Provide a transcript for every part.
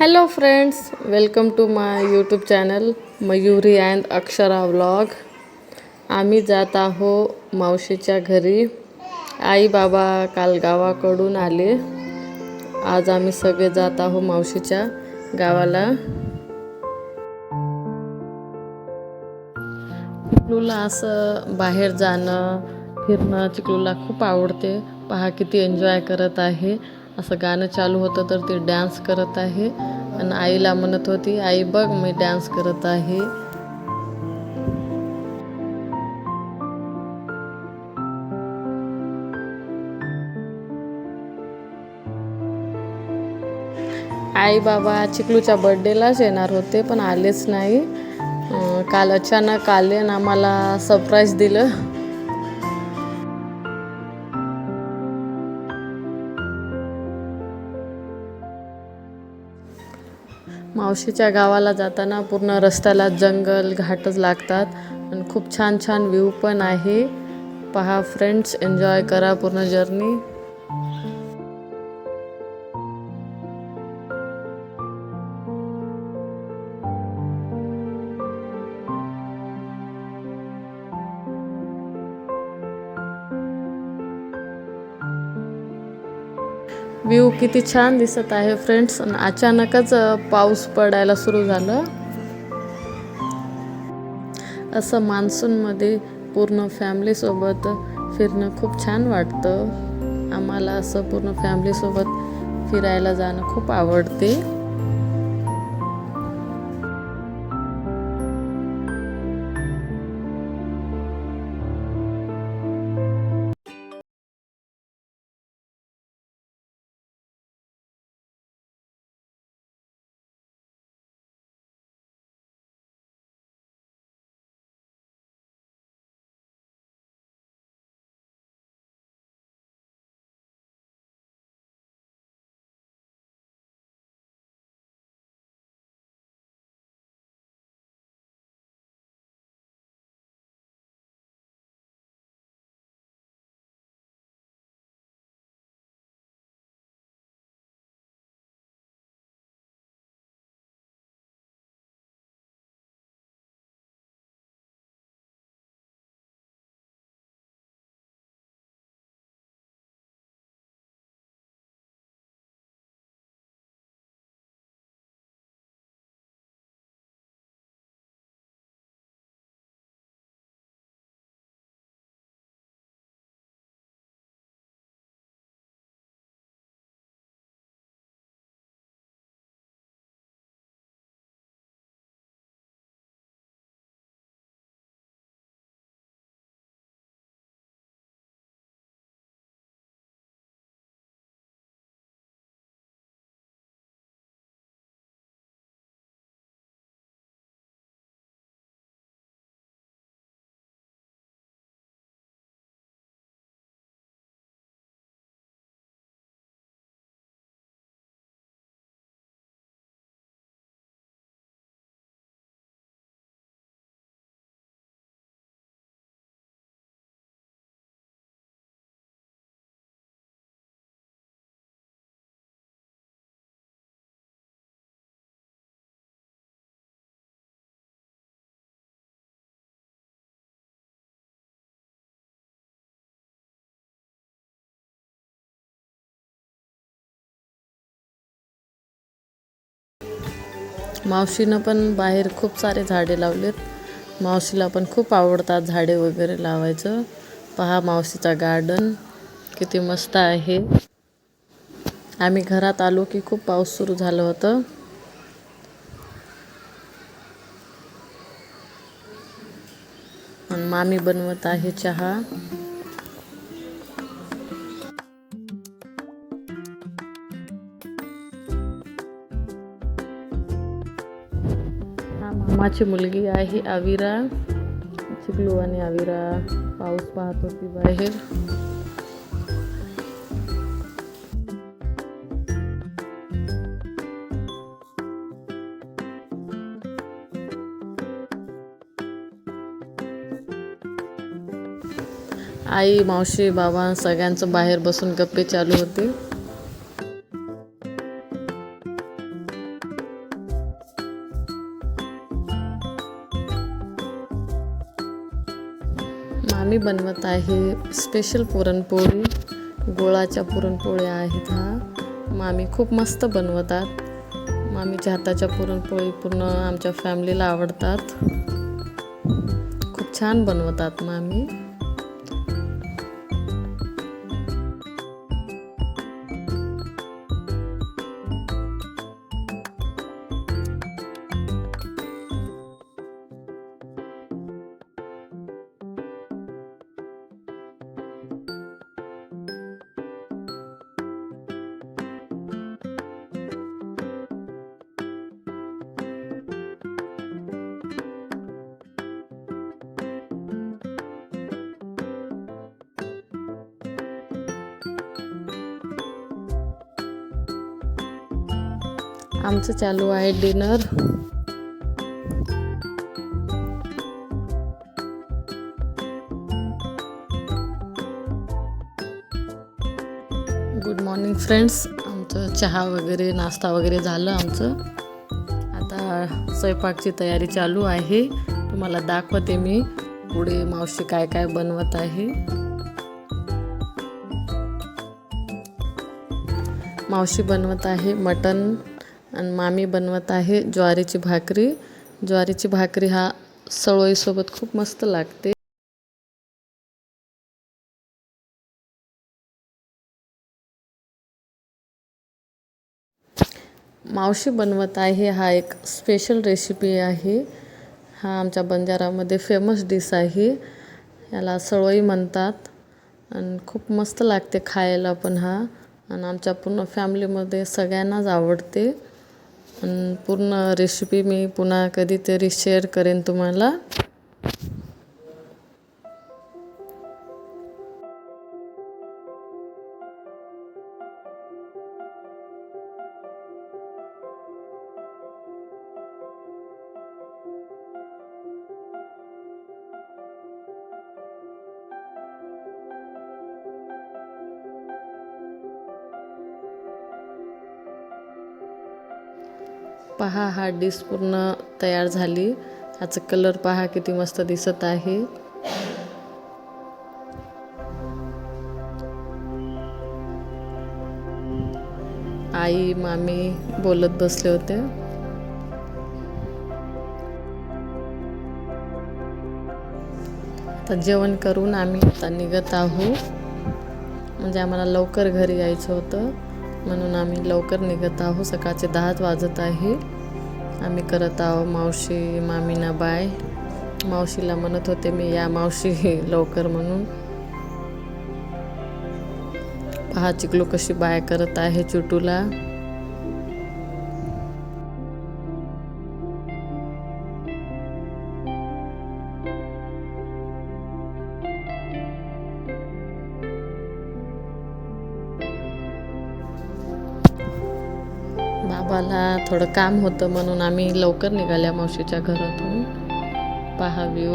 Hello friends welcome to my YouTube channel Mayuri and Akshara vlog आम्ही जात आहो मावशीच्या घरी. आई बाबा काल गावाकडून आले. आज आम्ही सगळे जात आहो मावशीच्या गावाला. चिकलूला असं बाहेर जाणं फिरणं चिकलूला खूप आवडते. पहा किती एन्जॉय करत आहे. असं गाणं चालू होतं तर ती डान्स करत आहे. आणि आईला म्हणत होती आई बघ मी डान्स करत आहे. आई बाबा चिकलूच्या बड्डेलाच येणार होते पण आलेच नाही. काल अचानक आले आणि आम्हाला सरप्राईज दिलं. मावशीच्या गावाला जाताना पूर्ण रस्त्याला जंगल घाटच लागतात. आणि खूप छान छान व्ह्यू पण आहे. पहा फ्रेंड्स एन्जॉय करा पूर्ण जर्नी व्ह्यू किती छान दिसत आहे फ्रेंड्स अचानकच पाऊस पडायला सुरू झालं. असं मान्सूनमध्ये पूर्ण फॅमिलीसोबत फिरणं खूप छान वाटतं. आम्हाला असं पूर्ण फॅमिलीसोबत फिरायला जाणं खूप आवडते. मावशीनं पण बाहेर खूप सारे झाडे लावलेत. मावशीला पण खूप आवडतात झाडे वगैरे लावायचं. पहा मावशीचा गार्डन किती मस्त आहे. आम्ही घरात आलो की खूप पाऊस सुरू झालं होतं. आणि मामी बनवत आहे चहा. मामाची मुलगी आहे आविरा. चिकलू आणि आविरा पाऊस पाहत होती बाहेर. आई मावशी बाबा सगळ्यांचं बाहेर बसून गप्पे चालू होते. आम्ही बनवत आहे स्पेशल पुरणपोळी. गुळाच्या पुरणपोळ्या आहेत हा. मामी खूप मस्त बनवतात. मामीच्या हाताच्या पुरणपोळी पूर्ण आमच्या फॅमिलीला आवडतात. खूप छान बनवतात मामी. आमचं चालू आहे डिनर. गुड मॉर्निंग फ्रेंड्स आमचं चहा वगैरे नाश्ता वगैरे झालं आमचं. आता स्वयंपाकची तयारी चालू आहे. तुम्हाला दाखवते मी पुढे मावशी काय काय बनवत आहे. मावशी बनवत आहे मटन आणि मामी बनवत आहे ज्वारीची भाकरी. ज्वारीची भाकरी हा सवळीसोबत खूप मस्त लागते. मावशी बनवत आहे हा एक स्पेशल रेसिपी आहे. हा आमच्या बंजारामध्ये फेमस डिश आहे. याला सळोई म्हणतात. आणि खूप मस्त लागते खायला पण हा. आणि आमच्या पूर्ण फॅमिलीमध्ये सगळ्यांनाच आवडते. आणि पूर्ण रेसिपी मी पुन्हा कधीतरी शेअर करेन तुम्हाला. पहा हा डिश पूर्ण तयार झाली. ह्याचं कलर पहा किती मस्त दिसत आहे. आई मामी बोलत बसले होते. आता जेवण करून आम्ही आता निघत आहोत. म्हणजे आम्हाला लवकर घरी यायचं होतं. म्हणून आम्ही लवकर निघत आहोत. सकाळचे दहाच वाजत आहे. आम्ही करत आहोत मावशी मामीना बाय मावशीला म्हणत होते मी या मावशी लवकर म्हणून. पहा चिकलू कशी बाय करत आहे चुटूला. बाबाला थोडं काम होतं म्हणून आम्ही लवकर निघाल्या मावशीच्या घरातून. पहा व्ह्यू.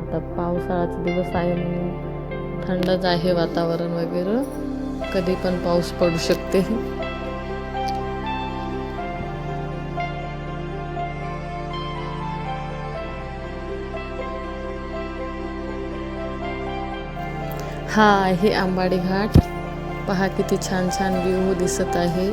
आता पावसाळाचा दिवस आहे म्हणून थंडच आहे वातावरण वगैरे. कधी पण पाऊस पडू शकते. हा आहे आंबाडी घाट. पहा किती छान छान व्ह्यू दिसत आहे.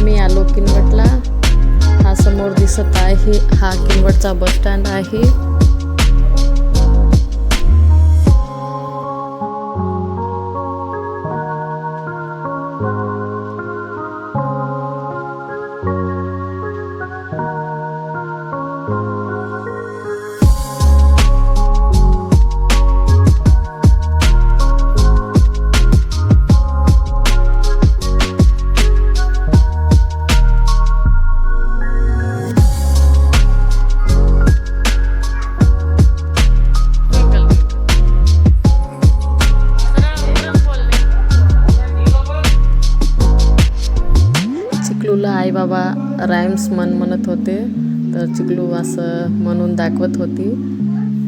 आम्ही आलो किनवटला. हा समोर दिसत आहे हा किनवटचा बस स्टँड आहे. आई बाबा राईम्स मन म्हणत होते तर चिकलू असं म्हणून दाखवत होती.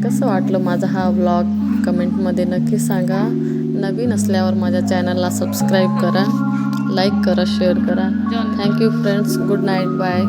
कसं वाटलं माझा हा व्लॉग कमेंटमध्ये नक्की सांगा. नवीन असल्यावर माझ्या चॅनलला सबस्क्राईब करा लाईक करा शेअर करा. Thank you friends good night bye